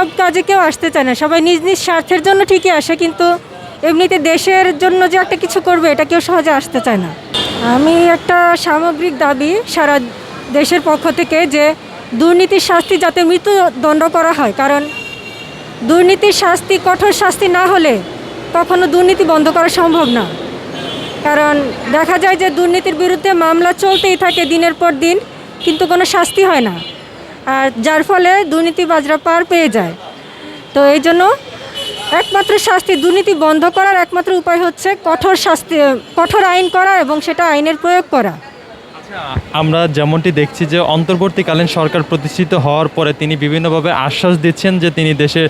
এইসব কাজে কেউ আসতে চায় না। সবাই নিজ নিজ স্বার্থের জন্য ঠিকই আসে, কিন্তু এমনিতে দেশের জন্য যে একটা কিছু করবে, এটা কেউ সহজে আসতে চায় না। আমি একটা সামগ্রিক দাবি সারা দেশের পক্ষ থেকে যে, দুর্নীতির শাস্তি যাতে মৃত্যুদণ্ড করা হয়, কারণ দুর্নীতির শাস্তি, কঠোর শাস্তি না হলে কখনো দুর্নীতি বন্ধ করা সম্ভব না। কারণ দেখা যায় যে, দুর্নীতির বিরুদ্ধে মামলা চলতেই থাকে দিনের পর দিন, কিন্তু কোনো শাস্তি হয় না। যার ফলে দুর্নীতিবাজরা পার পেয়ে যায়। তো এই জন্য একমাত্র শাস্তি দুর্নীতি বন্ধ করার একমাত্র উপায় হচ্ছে কঠোর শাস্তি, কঠোর আইন করা এবং সেটা আইনের প্রয়োগ করা। আমরা যেমনটি দেখছি যে অন্তর্বর্তীকালীন সরকার প্রতিষ্ঠিত হওয়ার পরে তিনি বিভিন্নভাবে আশ্বাস দিচ্ছেন যে তিনি দেশে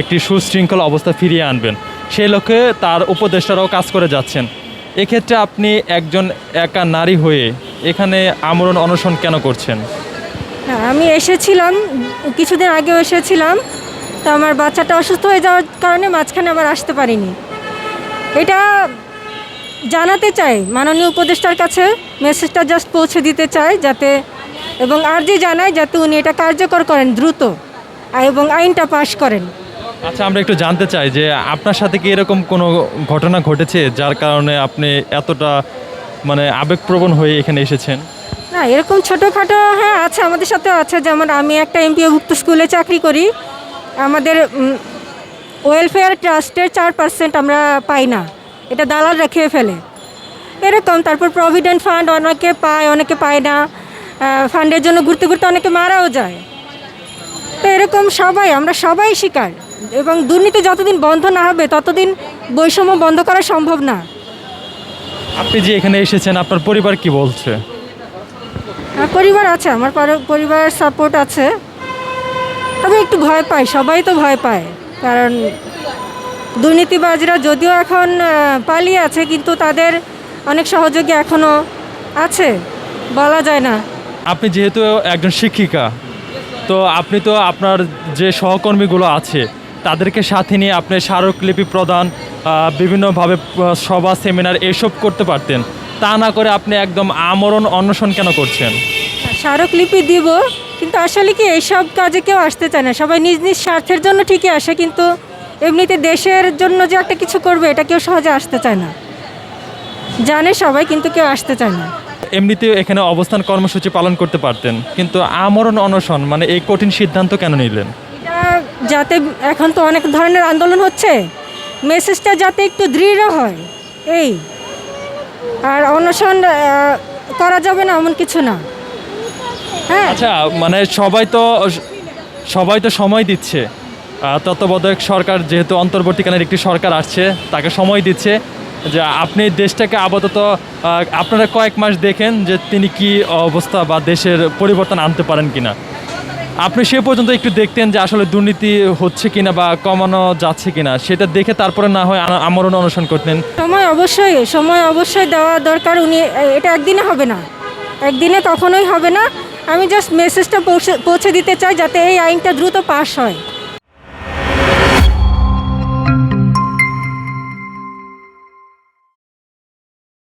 একটি সুশৃঙ্খল অবস্থা ফিরিয়ে আনবেন। সেই লক্ষ্যে তার উপদেষ্টারাও কাজ করে যাচ্ছেন। এক্ষেত্রে আপনি একজন একা নারী হয়ে এখানে আমরণ অনশন কেন করছেন? হ্যাঁ আমি এসেছিলাম, কিছুদিন আগেও এসেছিলাম, তো আমার বাচ্চাটা অসুস্থ হয়ে যাওয়ার কারণে মাঝখানে আবার আসতে পারিনি। এটা জানাতে চাই, মাননীয় উপদেষ্টার কাছে মেসেজটা জাস্ট পৌঁছে দিতে চাই, যাতে এবং আর যে জানাই যাতে উনি এটা কার্যকর করেন দ্রুত এবং আইনটা পাশ করেন। আচ্ছা আমরা একটু জানতে চাই যে আপনার সাথে কি এরকম কোনো ঘটনা ঘটেছে, যার কারণে আপনি এতটা মানে আবেগপ্রবণ হয়ে এখানে এসেছেন? না, এরকম ছোটোখাটো হ্যাঁ আছে, আমাদের সাথে আছে। যেমন আমি একটা এমপিওভুক্ত স্কুলে চাকরি করি। আমাদের ওয়েলফেয়ার ট্রাস্টের চার পার্সেন্ট আমরা পাই না। এটা দালালরা খেয়ে ফেলে। এরকম, তারপর প্রভিডেন্ট ফান্ড অনেকে পায় অনেকে পায় না। ফান্ডের জন্য ঘুরতে ঘুরতে অনেকে মারাও যায়। তো এরকম সবাই, আমরা সবাই শিকার। এবং দুর্নীতি যতদিন বন্ধ না হবে, ততদিন বৈষম্য বন্ধ করা সম্ভব না। আপনি যে এখানে এসেছেন, আপনার পরিবার কি বলছে? পরিবার আছে, আমার পরি- পরিবারের সাপোর্ট আছে। তবে একটু ভয় পাই, সবাই তো ভয় পায়। কারণ দুর্নীতিবাজরা যদিও এখন পালিয়ে আছে, কিন্তু তাদের অনেক সহযোগী এখনও আছে, বলা যায় না। আপনি যেহেতু একজন শিক্ষিকা, তো আপনি তো আপনার যে সহকর্মীগুলো আছে, তাদেরকে সাথে নিয়ে আপনি স্মারকলিপি প্রদান বিভিন্নভাবে সভা সেমিনার এসব করতে পারতেন। তা না করে আপনি একদম আমরণ অন্বেষণ কেন করছেন? স্মারকলিপি দিব কিন্তু আসলে কি এইসব কাজে কেউ আসতে চায় না। সবাই নিজ নিজ স্বার্থের জন্য ঠিকই আসে কিন্তু এমনিতে দেশের জন্য যে একটা কিছু করবে এটা কেউ সহজে আসতে চায় না। জানে সবাই কিন্তু কেউ আসতে চায় না। এমনিতেও এখানে অবস্থান কর্মসূচি পালন করতে পারতেন কিন্তু আমরণ অনশন মানে এই কঠিন সিদ্ধান্ত কেন নিলেন? এটা যাতে এখন তো অনেক ধরনের আন্দোলন হচ্ছে। মেসেজটা যাতে একটু দৃঢ় হয় এই। আর অনশন করা যাবে না এমন কিছু না। হ্যাঁ। আচ্ছা মানে সবাই তো সবাই তো সময় দিচ্ছে। তত্ত্বাবধায়ক সরকার যেহেতু অন্তর্বর্তীকালীন একটি সরকার আসছে, তাকে সময় দিচ্ছে যে আপনি দেশটাকে আপাতত আপনারা কয়েক মাস দেখেন যে তিনি কি অবস্থা বা দেশের পরিবর্তন আনতে পারেন কিনা। আপনি সে পর্যন্ত একটু দেখতেন যে আসলে দুর্নীতি হচ্ছে কিনা বা কমানো যাচ্ছে কিনা, সেটা দেখে তারপরে না হয় আমরণ অনশন করতেন? সময় অবশ্যই সময় অবশ্যই দেওয়া দরকার, উনি এটা একদিনে হবে না। একদিনে কখনোই হবে না। আমি জাস্ট মেসেজটা পৌঁছে পৌঁছে দিতে চাই যাতে এই আইনটা দ্রুত পাশ হয়।